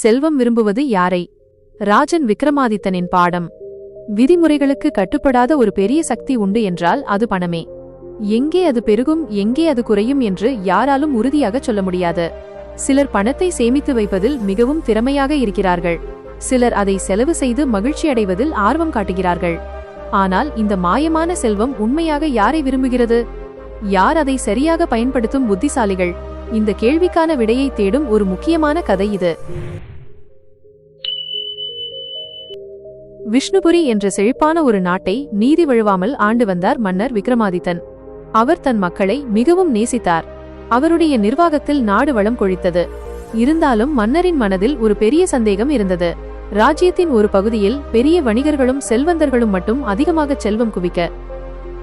செல்வம் விரும்புவது யாரை? ராஜன் விக்ரமாதித்தனின் பாடம். விதிமுறைகளுக்கு கட்டுப்படாத ஒரு பெரிய சக்தி உண்டு என்றால் அது பணமே. எங்கே அது பெருகும் எங்கே அது குறையும் என்று யாராலும் உறுதியாக சொல்ல முடியாது. சிலர் பணத்தை சேமித்து வைப்பதில் மிகவும் திறமையாக இருக்கிறார்கள். சிலர் அதை செலவு செய்து மகிழ்ச்சி அடைவதில் ஆர்வம் காட்டுகிறார்கள். ஆனால் இந்த மாயமான செல்வம் உண்மையாக யாரை விரும்புகிறது? யார் அதை சரியாக பயன்படுத்தும் புத்திசாலிகள்? இந்த கேள்விக்கான விடையை தேடும் ஒரு முக்கியமான கதை இது. விஷ்ணுபுரி என்ற செழிப்பான ஒரு நாட்டை நீதி வழுவாமல் ஆண்டு வந்தார் மன்னர் விக்ரமாதித்தன். அவர் தன் மக்களை மிகவும் நேசித்தார். அவருடைய நிர்வாகத்தில் நாடு வளம் கொழித்தது. இருந்தாலும் மன்னரின் மனதில் ஒரு பெரிய சந்தேகம் இருந்தது. ராஜ்யத்தின் ஒரு பகுதியில் பெரிய வணிகர்களும் செல்வந்தர்களும் மட்டும் அதிகமாக செல்வம் குவிக்க.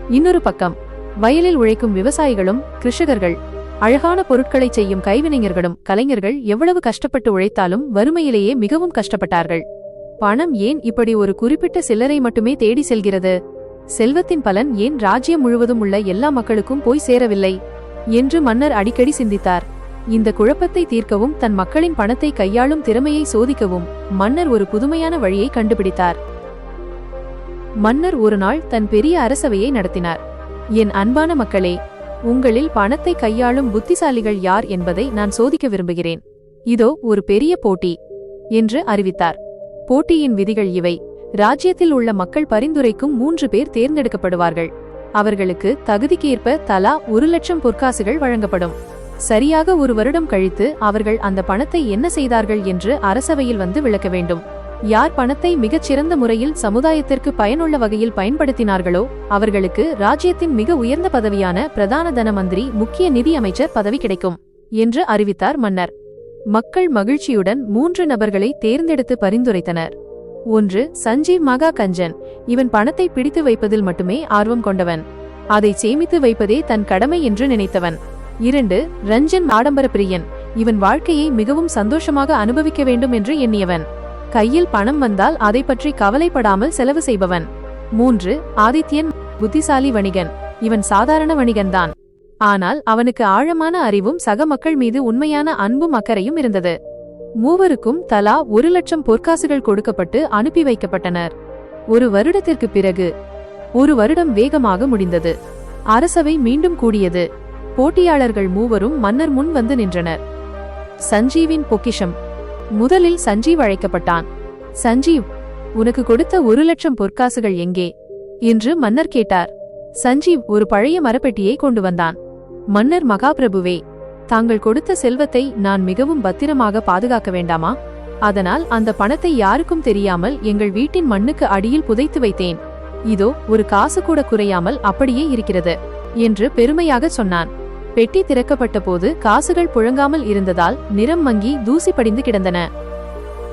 இன்னொரு பக்கம் வயலில் உழைக்கும் விவசாயிகளும் கிருஷகர்கள் அழகான பொருட்களை செய்யும் கைவினைஞர்களும் கலைஞர்கள் எவ்வளவு கஷ்டப்பட்டு உழைத்தாலும் வறுமையிலேயே மிகவும் கஷ்டப்பட்டார்கள். பணம் ஏன் இப்படி ஒரு குறிப்பிட்ட சிலரை மட்டுமே தேடி செல்கிறது? செல்வத்தின் பலன் ஏன் ராஜ்யம் முழுவதும் உள்ள எல்லா மக்களுக்கும் போய் சேரவில்லை? என்று மன்னர் அடிக்கடி சிந்தித்தார். இந்த குழப்பத்தை தீர்க்கவும் தன் மக்களின் பணத்தை கையாளும் திறமையை சோதிக்கவும் மன்னர் ஒரு புதுமையான வழியை கண்டுபிடித்தார். மன்னர் ஒரு நாள் தன் பெரிய அரசவையை நடத்தினார். என் அன்பான மக்களே உங்களில் பணத்தை கையாளும் புத்திசாலிகள் யார் என்பதை நான் சோதிக்க விரும்புகிறேன். இதோ ஒரு பெரிய போட்டி என்று அறிவித்தார். போட்டியின் விதிகள் இவை. ராஜ்யத்தில் உள்ள மக்கள் பரிந்துரைக்கும் மூன்று பேர் தேர்ந்தெடுக்கப்படுவார்கள். அவர்களுக்கு தகுதிக்கேற்ப தலா ஒரு லட்சம் பொற்காசுகள் வழங்கப்படும். சரியாக ஒரு வருடம் கழித்து அவர்கள் அந்த பணத்தை என்ன செய்தார்கள் என்று அரசவையில் வந்து விளக்க வேண்டும். யார் பணத்தை மிகச் சிறந்த முறையில் சமுதாயத்திற்கு பயனுள்ள வகையில் பயன்படுத்தினார்களோ அவர்களுக்கு ராஜ்யத்தின் மிக உயர்ந்த பதவியான பிரதான தன மந்திரி முக்கிய நிதி அமைச்சர் பதவி கிடைக்கும் என்று அறிவித்தார் மன்னர். மக்கள் மகிழ்ச்சியுடன் மூன்று நபர்களை தேர்ந்தெடுத்து பரிந்துரைத்தனர். ஒன்று சஞ்சீவ் மகா கஞ்சன் இவன் பணத்தை பிடித்து வைப்பதில் மட்டுமே ஆர்வம் கொண்டவன். அதை சேமித்து வைப்பதே தன் கடமை என்று நினைத்தவன். இரண்டு ரஞ்சன் ஆடம்பர பிரியன் இவன் வாழ்க்கையை மிகவும் சந்தோஷமாக அனுபவிக்க வேண்டும் என்று எண்ணியவன். கையில் பணம் வந்தால் அதை பற்றி கவலைப்படாமல் செலவு செய்பவன். மூன்று ஆதித்யன் புத்திசாலி வணிகன். இவன் சாதாரண வணிகன்தான். ஆனால் அவனுக்கு ஆழமான அறிவும் சக மக்கள் மீது உண்மையான அன்பும் அக்கறையும் இருந்தது. மூவருக்கும் தலா ஒரு லட்சம் பொற்காசுகள் கொடுக்கப்பட்டு அனுப்பி வைக்கப்பட்டனர். ஒரு வருடத்திற்கு பிறகு ஒரு வருடம் வேகமாக முடிந்தது. அரசவை மீண்டும் கூடியது. போட்டியாளர்கள் மூவரும் மன்னர் முன் வந்து நின்றனர். சஞ்சீவின் பொக்கிஷம். முதலில் சஞ்சீவ் அழைக்கப்பட்டான். சஞ்சீவ் உனக்கு கொடுத்த ஒரு லட்சம் பொற்காசுகள் எங்கே? என்று மன்னர் கேட்டார். சஞ்சீவ் ஒரு பழைய மரப்பெட்டியை கொண்டு வந்தான். மன்னர் மகாபிரபுவே தாங்கள் கொடுத்த செல்வத்தை நான் மிகவும் பத்திரமாக பாதுகாக்க வேண்டாமா? அதனால் அந்த பணத்தை யாருக்கும் தெரியாமல் எங்கள் வீட்டின் மண்ணுக்கு அடியில் புதைத்து வைத்தேன். இதோ ஒரு காசு கூட குறையாமல் அப்படியே இருக்கிறது என்று பெருமையாக சொன்னான். பெட்டி திறக்கப்பட்ட போது காசுகள் புழங்காமல் இருந்ததால் நிறம் மங்கி தூசி படிந்து கிடந்தன.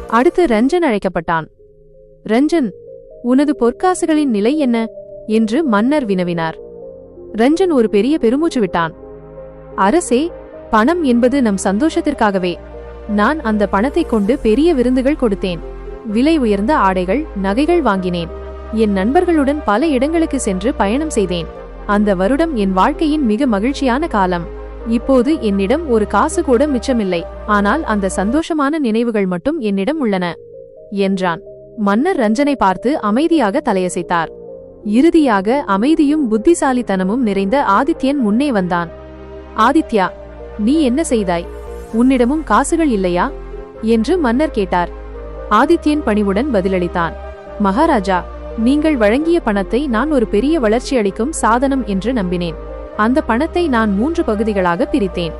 அடுத்து ரஞ்சன் அழைக்கப்பட்டான். ரஞ்சன் உனது பொற்காசுகளின் நிலை என்ன? என்று மன்னர் வினவினார். ரஞ்சன் ஒரு பெரிய பெருமூச்சு விட்டான். அரசே பணம் என்பது நம் சந்தோஷத்திற்காகவே. நான் அந்த பணத்தைக் கொண்டு பெரிய விருந்துகள் கொடுத்தேன். விலை உயர்ந்த ஆடைகள் நகைகள் வாங்கினேன். என் நண்பர்களுடன் பல இடங்களுக்கு சென்று பயணம் செய்தேன். அந்த வருடம் என் வாழ்க்கையின் மிக மகிழ்ச்சியான காலம். இப்போது என்னிடம் ஒரு காசு கூட மிச்சமில்லை. ஆனால் அந்த சந்தோஷமான நினைவுகள் மட்டும் என்னிடம் உள்ளன என்றான். மன்னர் ரஞ்சனை பார்த்து அமைதியாக தலையசைத்தார். இறுதியாக அமைதியும் புத்திசாலித்தனமும் நிறைந்த ஆதித்யன் முன்னே வந்தான். ஆதித்யா நீ என்ன செய்தாய்? உன்னிடமும் காசுகள் இல்லையா? என்று மன்னர் கேட்டார். ஆதித்யன் பணிவுடன் பதிலளித்தான். மகாராஜா நீங்கள் வழங்கிய பணத்தை நான் ஒரு பெரிய வளர்ச்சி அளிக்கும் சாதனம் என்று நம்பினேன். அந்த பணத்தை நான் மூன்று பகுதிகளாக பிரித்தேன்.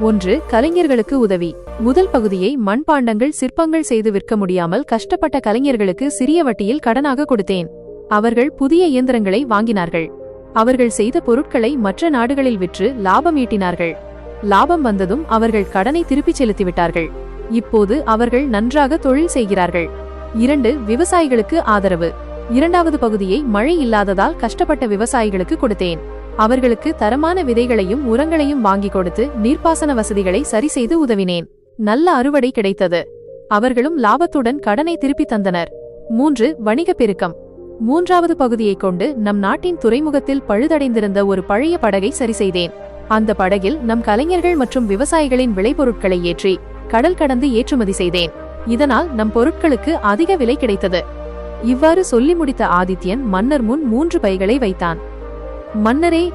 ஒன்று கலைஞர்களுக்கு உதவி. முதல் பகுதியை மண்பாண்டங்கள் சிற்பங்கள் செய்து விற்க முடியாமல் கஷ்டப்பட்ட கலைஞர்களுக்கு சிறிய வட்டியில் கடனாக கொடுத்தேன். அவர்கள் புதிய இயந்திரங்களை வாங்கினார்கள். அவர்கள் செய்த பொருட்களை மற்ற நாடுகளில் விற்று லாபம் ஈட்டினார்கள். லாபம் வந்ததும் அவர்கள் கடனை திருப்பிச் செலுத்திவிட்டார்கள். இப்போது அவர்கள் நன்றாக தொழில் செய்கிறார்கள். இரண்டு விவசாயிகளுக்கு ஆதரவு. இரண்டாவது பகுதியை மழை இல்லாததால் கஷ்டப்பட்ட விவசாயிகளுக்கு கொடுத்தேன். அவர்களுக்கு தரமான விதைகளையும் உரங்களையும் வாங்கி கொடுத்து நீர்ப்பாசன வசதிகளை சரி செய்து உதவினேன். நல்ல அறுவடை கிடைத்தது. அவர்களும் லாபத்துடன் கடனை திருப்பி தந்தனர். மூன்று வணிக பெருக்கம். மூன்றாவது பகுதியைக் கொண்டு நம் நாட்டின் துறைமுகத்தில் பழுதடைந்திருந்த ஒரு பழைய படகை சரி செய்தேன். அந்த படகில் நம் கலைஞர்கள் மற்றும் விவசாயிகளின் விளைபொருட்களை ஏற்றி கடல் கடந்து ஏற்றுமதி செய்தேன். இதனால் நம் பொருட்களுக்கு அதிக விலை கிடைத்தது. இவ்வாறு சொல்லி முடித்த ஆதித்யன் மன்னர் முன் மூன்று பைகளை வைத்தான். மன்னரே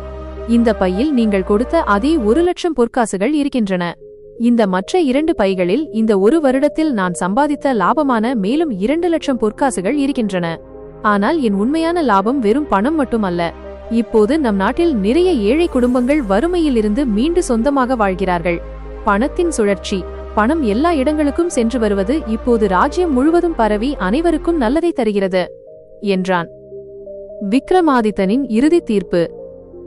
இந்த பையில் நீங்கள் கொடுத்த அதே ஒரு லட்சம் பொற்காசுகள் இருக்கின்றன. இந்த மற்ற இரண்டு பைகளில் இந்த ஒரு வருடத்தில் நான் சம்பாதித்த லாபமான மேலும் இரண்டு லட்சம் பொற்காசுகள் இருக்கின்றன. ஆனால் என் உண்மையான லாபம் வெறும் பணம் மட்டுமல்ல. இப்போது நம் நாட்டில் நிறைய ஏழை குடும்பங்கள் வறுமையிலிருந்து மீண்டு சொந்தமாக வாழ்கிறார்கள். பணத்தின் சுழற்சி பணம் எல்லா இடங்களுக்கும் சென்று வருவது இப்போது ராஜ்யம் முழுவதும் பரவி அனைவருக்கும் நல்லதை தருகிறது என்றான். விக்ரமாதித்தனின் இறுதி தீர்ப்பு.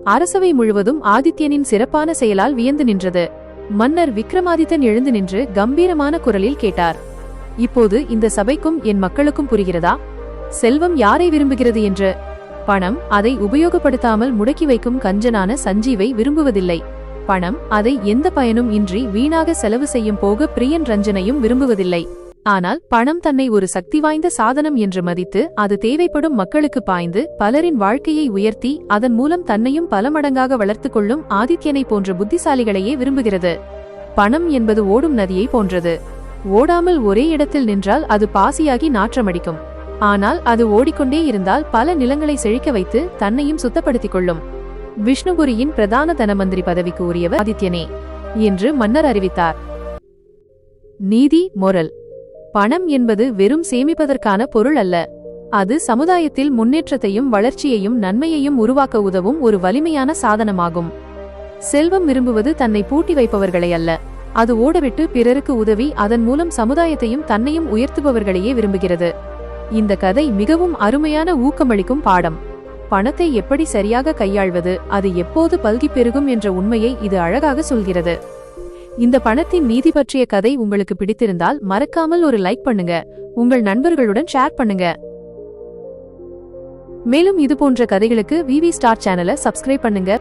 அரசவை முழுவதும் ஆதித்யனின் சிறப்பான செயலால் வியந்து நின்றது. மன்னர் விக்ரமாதித்தன் எழுந்து நின்று கம்பீரமான குரலில் கேட்டார். இப்போது இந்த சபைக்கும் என் மக்களுக்கும் புரிகிறதா? செல்வம் யாரை விரும்புகிறது என்று? பணம் அதை உபயோகப்படுத்தாமல் முடக்கி வைக்கும் கஞ்சனான சஞ்சீவை விரும்புவதில்லை. பணம் அதை எந்த பயனும் இன்றி வீணாக செலவு செய்யும் போக பிரியன் ரஞ்சனையும் விரும்புவதில்லை. ஆனால் பணம் தன்னை ஒரு சக்தி வாய்ந்த சாதனம் என்று மதித்து அது தேவைப்படும் மக்களுக்கு பாய்ந்து பலரின் வாழ்க்கையை உயர்த்தி அதன் மூலம் தன்னையும் பல மடங்காக வளர்த்துக் கொள்ளும் ஆதித்யனை போன்ற புத்திசாலிகளையே விரும்புகிறது. பணம் என்பது ஓடும் நதியை போன்றது. ஓடாமல் ஒரே இடத்தில் நின்றால் அது பாசியாகி நாற்றமடிக்கும். ஆனால் அது ஓடிக்கொண்டே இருந்தால் பல நிலங்களை செழிக்க வைத்து தன்னையும் சுத்தப்படுத்திக் கொள்ளும் விஷ்ணுபுரியின் பிரதான தனமந்திரி பதவிக்கு உரியவர் ஆதித்யனே என்று மன்னர் அறிவித்தார். நீதி மொரல். பணம் என்பது வெறும் சேமிப்பதற்கான பொருள் அல்ல. அது சமுதாயத்தில் முன்னேற்றத்தையும் வளர்ச்சியையும் நன்மையையும் உருவாக்க உதவும் ஒரு வலிமையான சாதனமாகும். செல்வம் விரும்புவது தன்னை பூட்டி வைப்பவர்களை அல்ல. அது ஓடவிட்டு பிறருக்கு உதவி அதன் மூலம் சமுதாயத்தையும் தன்னையும் உயர்த்துபவர்களையே விரும்புகிறது. இந்த கதை மிகவும் அருமையான ஊக்கமளிக்கும் பாடம். பணத்தை எப்படி சரியாக கையாள்வது அது எப்போது பல்கி பெருகும் என்ற உண்மையை இது அழகாக சொல்கிறது. இந்த பணத்தின் நீதி பற்றிய கதை உங்களுக்கு பிடித்திருந்தால் மறக்காமல் ஒரு லைக் பண்ணுங்க உங்கள் நண்பர்களுடன் ஷேர் பண்ணுங்க. மேலும் இது போன்ற கதைகளுக்கு விவி ஸ்டார் சேனலை சப்ஸ்கிரைப் பண்ணுங்க.